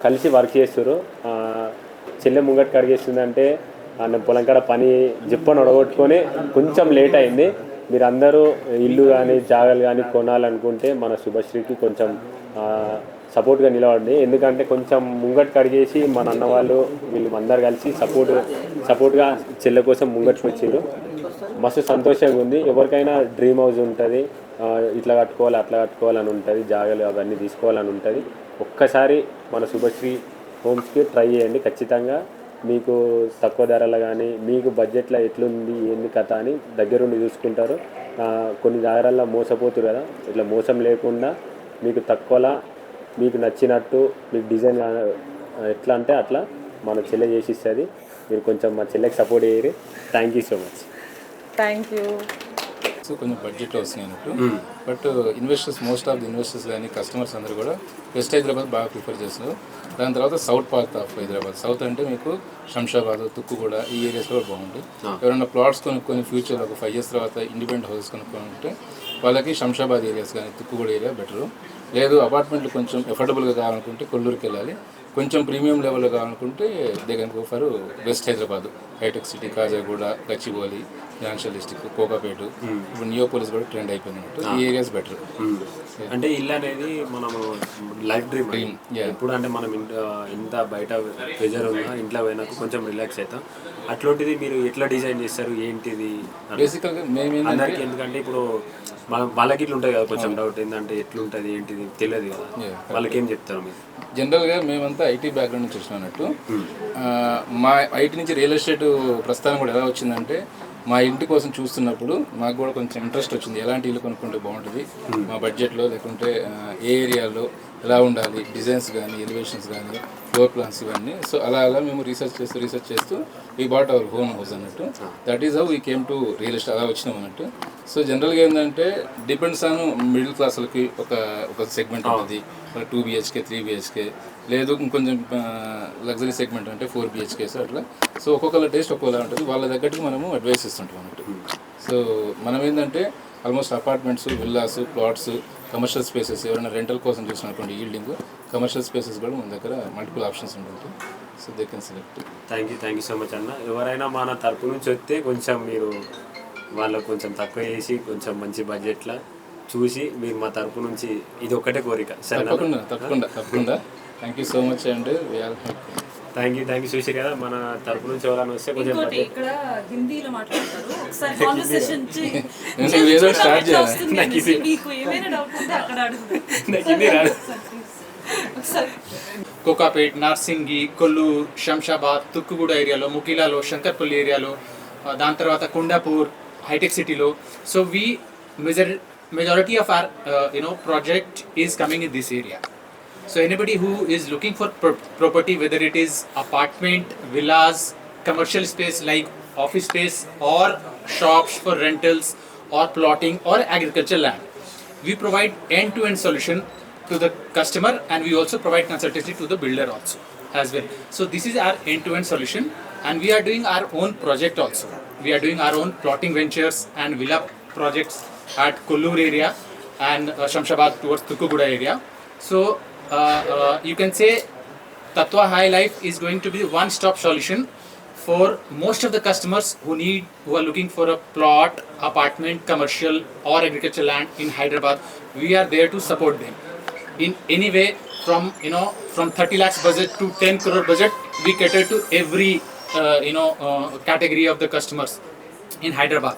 కలిసి వర్క్ చేస్తారు చెల్లె ముంగట్ కడిగేస్తుందంటే నేను పొలం కాడ పని జిప్పని ఒడగొట్టుకొని కొంచెం లేట్ అయింది. మీరు అందరూ ఇల్లు కానీ జాగలు కానీ కొనాలనుకుంటే మన శుభశ్రీకి కొంచెం సపోర్ట్గా నిలబడండి ఎందుకంటే కొంచెం ముంగట్ కడిగేసి మన అన్న వాళ్ళు వీళ్ళు అందరు కలిసి సపోర్ట్ సపోర్ట్గా చెల్లె కోసం ముంగట్కి వచ్చారు మస్తు సంతోషంగా ఉంది. ఎవరికైనా డ్రీమ్ హౌస్ ఉంటుంది. ఇట్లా కట్టుకోవాలి అట్లా కట్టుకోవాలని ఉంటుంది. జాగలు అవన్నీ తీసుకోవాలని ఉంటుంది. ఒక్కసారి మన శుభశ్రీ హోమ్స్కి ట్రై చేయండి. ఖచ్చితంగా మీకు తక్కువ ధరలు కానీ మీకు బడ్జెట్లో ఎట్లుంది ఏంది కథ అని దగ్గరుండి చూసుకుంటారు. కొన్ని జాగ్రత్తల్లో మోసపోతారు కదా. ఇట్లా మోసం లేకుండా మీకు తక్కువలా మీకు నచ్చినట్టు మీకు డిజైన్ ఎట్లా అంటే అట్లా మన చెల్లె చేసిస్తుంది. మీరు కొంచెం మా చెల్లెకి సపోర్ట్ చేయరు. Thank you so much. Thank you so కొంచెం బడ్జెట్ వస్తున్నాయి అన్నట్టు but investors most of the investors కానీ కస్టమర్స్ అందరూ కూడా వెస్ట్ హైదరాబాద్ బాగా ప్రిఫర్ చేస్తున్నారు దాని తర్వాత south part of Hyderabad south అంటే మీకు శంషాబాద్ తుక్కుగూడ ఈ ఏరియాస్లో కూడా బాగుంటాయి. ఎవరైనా ప్లాట్స్ కొనుక్కొని ఫ్యూచర్లో ఒక ఫైవ్ ఇయర్స్ తర్వాత ఇండిపెండెంట్ హౌసెస్ కొనుక్కుంటే వాళ్ళకి శంషాబాద్ ఏరియాస్ కానీ తుక్కుగూడ ఏరియా బెటరు లేదు అపార్ట్మెంట్లు కొంచెం ఎఫోర్డబుల్గా కావాలనుకుంటే కొల్లూరుకి వెళ్ళాలి. కొంచెం ప్రీమియం లెవెల్లో కావాలనుకుంటే they can go for west Hyderabad Hitech City Kajaguda Gachibowli financial district Kokapet ఇప్పుడు నియోపోలిస్ కూడా ట్రెండ్ అయిపోయింది అన్నట్టు ఈ ఏరియాస్ బెటర్ అంటే ఇల్లు అనేది మనము లైఫ్ డ్రీమ్ yeah. ఎప్పుడు అంటే మనం ఇంట ఇంత బయట ప్రెజర్ ఉన్నా ఇంట్లో పోయినాక కొంచెం రిలాక్స్ అవుతాం. అట్లాంటిది మీరు ఎట్లా డిజైన్ చేస్తారు? ఏంటిది. బేసికల్గా అందరికి ఎందుకంటే ఇప్పుడు మనం వాళ్ళకి ఇట్లా ఉంటుంది కదా కొంచెం డౌట్ ఏంటంటే ఎట్లుంటుంది ఏంటిది? తెలియదు కదా. వాళ్ళకి ఏం చెప్తారు మీరు? జనరల్గా మేమంతా ఐటీ బ్యాక్గ్రౌండ్ నుంచి వచ్చిన అన్నట్టు. ఆ, మా ఐటీ నుంచి రియల్ ఎస్టేట్ ప్రస్థానం కూడా ఎలా వచ్చిందంటే మా ఇంటి కోసం చూస్తున్నప్పుడు మాకు కూడా కొంచెం ఇంట్రెస్ట్ వచ్చింది. ఎలాంటి ఇల్లు కొనుక్కుంటే బాగుంటుంది? మా బడ్జెట్లో లేకుంటే ఏ ఏరియాలో? ఎలా ఉండాలి డిజైన్స్ కానీ ఎలివేషన్స్ కానీ ఫ్లోర్ ప్లాన్స్ ఇవన్నీ. సో అలా అలా మేము రీసెర్చ్ చేస్తూ రీసెర్చ్ చేస్తూ ఈ బాట్ అవర్ హోమ్ హౌస్ అన్నట్టు. That is how we came to real estate అలా వచ్చినాం అన్నట్టు. సో జనరల్గా ఏంటంటే డిపెండ్స్ ఆన్ మిడిల్ క్లాసులకి ఒక ఒక సెగ్మెంట్ ఉంటుంది. టూ బిహెచ్కే త్రీ బిహెచ్కే లేదు ఇంకొంచెం లగ్జరీ సెగ్మెంట్ అంటే ఫోర్ బిహెచ్కేస్ అట్లా. సో ఒక్కొక్కళ్ళ టేస్ట్ ఒక్కొక్కలా ఉంటుంది. వాళ్ళ తగ్గట్టుగా మనము అడ్వైస్ ఇస్తుంటాం అన్నట్టు. సో మనం ఏంటంటే almost apartments villas plots commercial spaces ఎవరైనా రెంటల్ కోసం చూసినటువంటి ఈల్డింగ్ కమర్షియల్ స్పేసెస్ కూడా మన దగ్గర మల్టిపుల్ ఆప్షన్స్ ఉంటుంది so they can select thank you thank you so much అన్న. ఎవరైనా మన తరపు నుంచి వస్తే కొంచెం మీరు వాళ్ళకు కొంచెం తక్కువ చేసి కొంచెం మంచి బడ్జెట్లో చూసి మీరు మా తరపు నుంచి ఇది ఒక్కటే కోరిక తప్పకుండా తప్పకుండా తప్పకుండా. Thank you so much and we are thank you thank you చూసి కదా మన తరపు నుంచి ఎవరైనా వస్తే కొంచెం ఇంకోటి ఇక్కడ హిందీలో మాట్లాడతారు. ఒకసారి కాన్వర్సేషన్ ఏదో చేయాలి. మీకు ఏమైనా డౌట్ ఉంటే అక్కడ అడుగుతారు నాకు హిందీ రాదు. ఒకసారి కోకాపేట్ నార్సింగి కొల్లూరు శంషాబాద్ తుక్కుగూడ ఏరియాలో ముకిలాలో శంకర్పల్లి ఏరియాలో ఆ, దాని తర్వాత కుండాపూర్ హైటెక్ సిటీలో. So we major majority of our you know project is coming in this area So anybody who is looking for pro- property, whether it is apartment, villas, commercial space like office space or shops for rentals or plotting or agricultural land, we provide end-to-end solution to the customer and we also provide consultancy to the builder also as well. So this is our end-to-end solution and we are doing our own project also. We are doing our own plotting ventures and villa projects at Kullur area and uh, Shamshabad towards Tukuguda area. So you can say Tatwa High Life is going to be one-stop solution for most of the customers who need who are looking for a plot, apartment, commercial or agricultural land in Hyderabad. We are there to support them in any way from you know from 30 lakhs budget to 10 crore budget. We cater to every uh, you know uh, category of the customers in Hyderabad.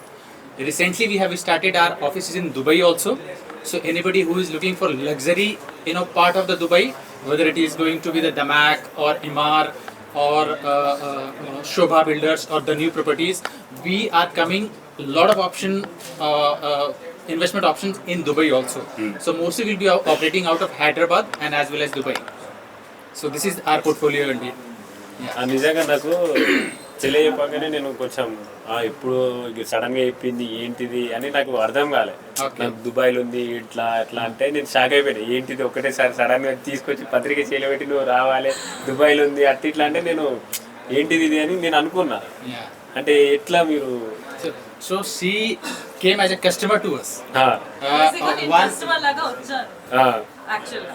Recently, we have started our offices in Dubai also. So anybody who is looking for luxury, you know, part of the Dubai, whether it is going to be the Damak or Imar or uh, uh, uh, Shobha Builders or the new properties, we are coming a lot of option uh, uh, investment options in Dubai also. So mostly we'll be o- operating out of Hyderabad and as well as Dubai. So this is our portfolio India. ఆ నిజంగా నాకు చెల్లె చెప్పగానే నేను కొంచెం ఆ, ఇప్పుడు సడన్గా చెప్పింది ఏంటిది అని నాకు అర్థం కాలే. నాకు దుబాయ్లో ఉంది ఇట్లా అట్లా అంటే నేను షాక్ అయిపోయినా ఏంటిది ఒకటేసారి సడన్గా తీసుకొచ్చి పత్రిక చేయలేబెట్టి నువ్వు రావాలి దుబాయ్లో ఉంది అట్లా ఇట్లా అంటే నేను ఏంటిది ఇది అని నేను అనుకున్నా. అంటే ఎట్లా మీరు us. ఆ, Uh, uh, one కస్టమర్ లాగా వచ్చారు ఆ, యాక్చువల్గా